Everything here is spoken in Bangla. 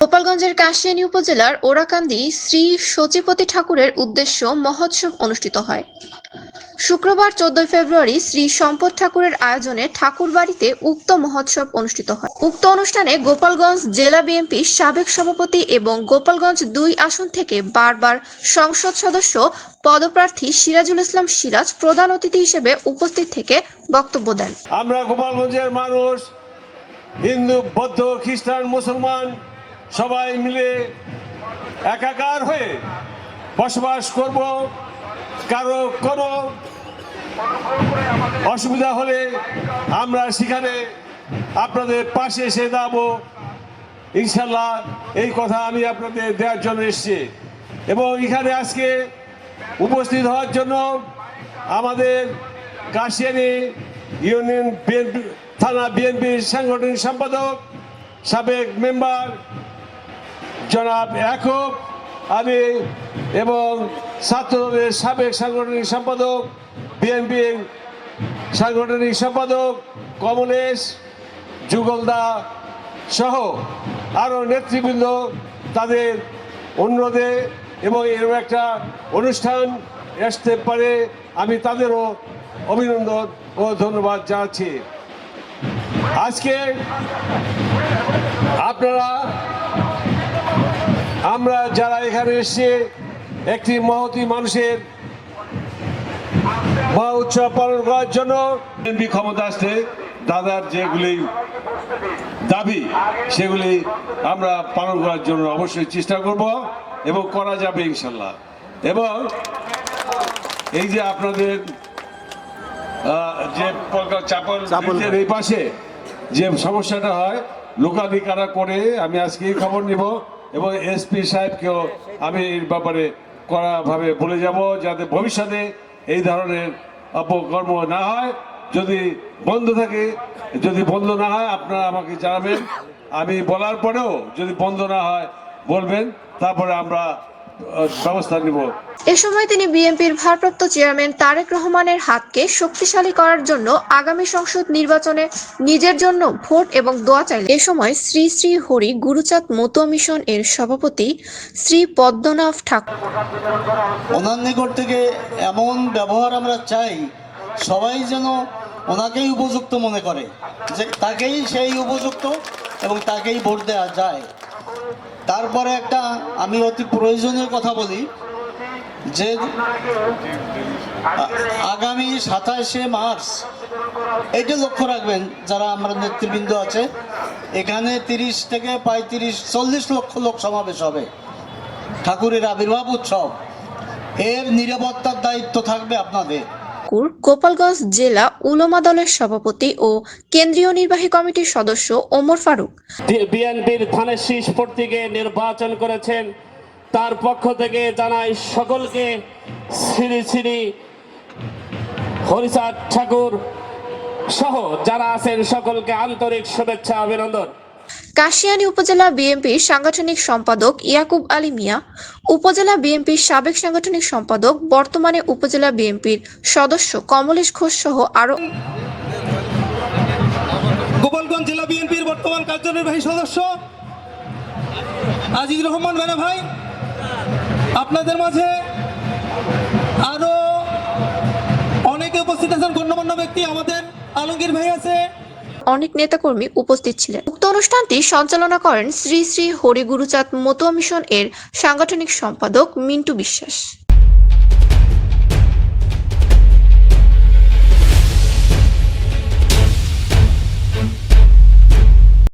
গোপালগঞ্জের কাশিয়ানী উপজেলার ওরাকান্দি শ্রী সচিপতি ঠাকুরের উদ্দেশ্য মহোৎসব অনুষ্ঠিত হয়। শুক্রবার চোদ্দই ফেব্রুয়ারি শ্রী সম্পদ ঠাকুরের আয়োজনে ঠাকুরবাড়িতে উক্ত মহোৎসব অনুষ্ঠিত হয়। উক্ত অনুষ্ঠানে গোপালগঞ্জ জেলা বিএনপির সাবেক সভাপতি এবং গোপালগঞ্জ দুই আসন থেকে বারবার সংসদ সদস্য, পদপ্রার্থী সিরাজুল ইসলাম সিরাজ প্রধান অতিথি হিসেবে উপস্থিত থেকে বক্তব্য দেন। আমরা গোপালগঞ্জের মানুষ, হিন্দু, বৌদ্ধ, খ্রিস্টান, মুসলমান সবাই মিলে একাকার হয়ে বসবাস করব। কারও কোনো অসুবিধা হলে আমরা সেখানে আপনাদের পাশে এসে দাঁড়াবো ইনশাল্লাহ এই কথা আমি আপনাদের দেওয়ার জন্য এসেছি। এবং এখানে আজকে উপস্থিত হওয়ার জন্য আমাদের কাশিয়ানি ইউনিয়ন বিএনপি, থানা বিএনপির সাংগঠনিক সম্পাদক, সাবেক মেম্বার জনাব একক আমি এবং ছাত্রদের সাবেক সাংগঠনিক সম্পাদক, বিএনপির সাংগঠনিক সম্পাদক, কমলেশ যুগলদা সহ আরও নেতৃবৃন্দ তাদের অনুরোধে এবং এরকম একটা অনুষ্ঠান আসতে পারে। আমি তাদেরও অভিনন্দন ও ধন্যবাদ জানাচ্ছি। আজকে আপনারা আমরা যারা এখানে এসে একটি মহতি মানুষের মহা উৎসব পালন করার জন্য বিএনপি ক্ষমতা আসতে দাদার যেগুলি দাবি সেগুলি আমরা পালন করার জন্য অবশ্যই চেষ্টা করব এবং করা যাবে ইনশাল্লাহ। এবং এই যে আপনাদের যে চাপল এই পাশে যে সমস্যাটা হয় লোকালি কারা করে আমি আজকে খবর নিব। এবং এসপি সাহেবকেও আমি এর ব্যাপারে কড়াভাবে বলে যাব যাতে ভবিষ্যতে এই ধরনের অপকর্ম না হয়। যদি বন্ধ থাকে, যদি বন্ধ না হয়, আপনারা আমাকে জানাবেন। আমি বলার পরেও যদি বন্ধ না হয়, বলবেন। তারপরে আমরা ব্যবস্থা নিব। এ সময় তিনি বিএনপির ভারপ্রাপ্ত চেয়ারম্যান তারেক রহমানের হাতকে শক্তিশালী করার জন্য আগামী সংসদ নির্বাচনে নিজের জন্য ভোট এবং দোয়া চাইলেন। এ সময় শ্রী শ্রী হরি গুরুচাঁদ মতুয়া মিশন এর সভাপতি শ্রী পদ্মনাভ ঠাকুর। ওনার নিকট থেকে এমন ব্যবহার আমরা চাই সবাই যেন ওনাকেই উপযুক্ত মনে করে যে তাকেই সেই উপযুক্ত এবং তাকেই ভোট দেওয়া যায়। তারপরে একটা আমি অতি প্রয়োজনীয় কথা বলি, যে আগামী সাতাশে মার্চ, এটা লক্ষ্য রাখবেন, যারা আমরা নেতৃবৃন্দ আছে, এখানে তিরিশ থেকে পঁয়ত্রিশ, চল্লিশ লক্ষ লোক সমাবেশ হবে, ঠাকুরের আবির্ভাব উৎসব। এর নিরাপত্তার দায়িত্ব থাকবে আপনাদের। গোপালগঞ্জ জেলা উলমা দলের সভাপতি ও কেন্দ্রীয় নির্বাহী কমিটির সদস্য ওমর ফারুক। বিএনপির ধানের শীষ প্রতীকে নির্বাচন করেছেন। তার পক্ষ থেকে জানাই সকলকে শ্রী শ্রী হরিচাঁদ ঠাকুর সহ যারা আছেন সকলকে আন্তরিক শুভেচ্ছা, অভিনন্দন। কাশিয়ানী উপজেলা বিএনপির সাংগঠনিক সম্পাদক ইয়াকুব আলী মিয়া, উপজেলা বিএনপির সাবেক সাংগঠনিক সম্পাদক, বর্তমানে উপজেলা বিএনপির সদস্য কমলেশ ঘোষ সহ আরও গোপালগঞ্জ জেলা বিএনপির বর্তমান কার্যনির্বাহী সদস্য আজিজ রহমান বেনা ভাই, আপনাদের মাঝে আরও অনেকে উপস্থিত আছেন, গণ্যমান্য ব্যক্তি আমাদের আলমগীর ভাই আছে। অনেক নেতাকর্মী উপস্থিত ছিলেন। উক্ত অনুষ্ঠানটি সঞ্চালনা করেন শ্রী শ্রী হরিগুরুচাঁদ মতুয়া মিশন এর সাংগঠনিক সম্পাদক মিন্টু বিশ্বাস।